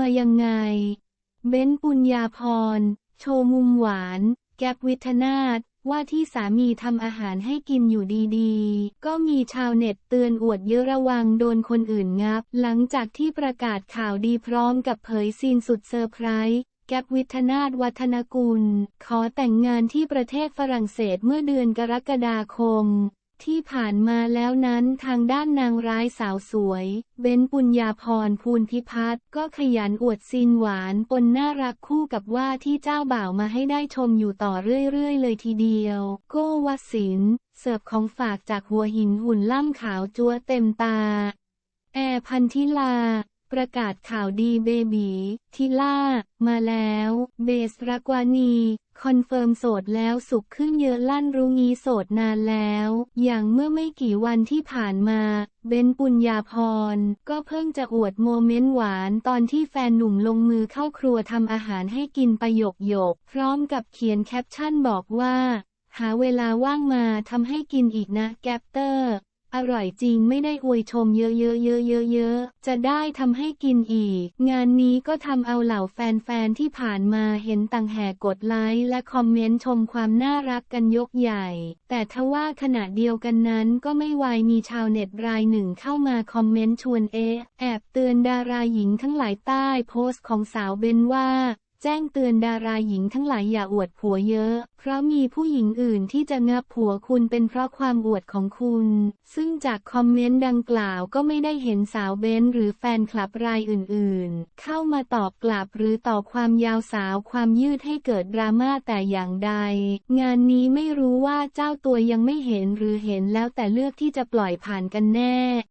มายังไง เบ้นปุญญาพร โชว์มุมหวาน แก๊ปวิทนาศว่าที่สามีทำอาหารให้กินอยู่ดีๆ ก็มีชาวเน็ตเตือนอวดเยอะระวังโดนคนอื่นงับ หลังจากที่ประกาศข่าวดีพร้อมกับเผยซีนสุดเซอร์ไพรส์แก๊ปวิทนาศวัฒนกุล ขอแต่งงานที่ประเทศฝรั่งเศสเมื่อเดือนกรกฎาคม ที่ผ่านมาแล้วนั้นทางด้านนางร้ายสาวสวย เบนปุญญาพรภูลพิพัฒน์ก็ขยันอวดซีนหวานปนน่ารักคู่กับว่าที่เจ้าบ่าวมาให้ได้ชมอยู่ต่อเรื่อย ๆ เลยทีเดียว โก้วสิน เสิร์ฟของฝากจากหัวหินหุ่นล่ำขาวจัวเต็มตา แอร์พันธิลา ประกาศข่าวดีเบบีทิล่า มาแล้ว เบสรักวานี คอนเฟิร์มโสดแล้วสุขขึ้นเยอะลั่นรู้งี้โสดนานแล้ว อย่างเมื่อไม่กี่วันที่ผ่านมา เบนปุญญาพร ก็เพิ่งจะอวดโมเมนต์หวานตอนที่แฟนหนุ่มลงมือเข้าครัวทำอาหารให้กินประโยคโยก พร้อมกับเขียนแคปชั่นบอกว่า หาเวลาว่างมาทำให้กินอีกนะแกปเตอร์ อร่อยจริงไม่ได้อวยชมเยอะๆๆๆๆจะได้ทำให้กินอีก งานนี้ก็ทำเอาเหล่าแฟนๆที่ผ่านมาเห็นต่างแห่กดไลค์และคอมเมนต์ชมความน่ารักกันยกใหญ่ แต่ทว่าขณะเดียวกันนั้นก็ไม่วายมีชาวเน็ตรายหนึ่งเข้ามาคอมเมนต์ชวนเอะแอบเตือนดาราหญิงทั้งหลายใต้โพสต์ของสาวเบนว่า แจ้งเตือนดาราหญิงทั้งหลายอย่าอวดผัวเยอะ เพราะมีผู้หญิงอื่นที่จะงับผัวคุณเป็นเพราะความอวดของคุณ ซึ่งจากคอมเมนต์ดังกล่าวก็ไม่ได้เห็นสาวเบนหรือแฟนคลับรายอื่นๆ เข้ามาตอบกลับหรือต่อความยาวสาวความยืดให้เกิดดราม่าแต่อย่างใด งานนี้ไม่รู้ว่าเจ้าตัวยังไม่เห็นหรือเห็นแล้วแต่เลือกที่จะปล่อยผ่านกันแน่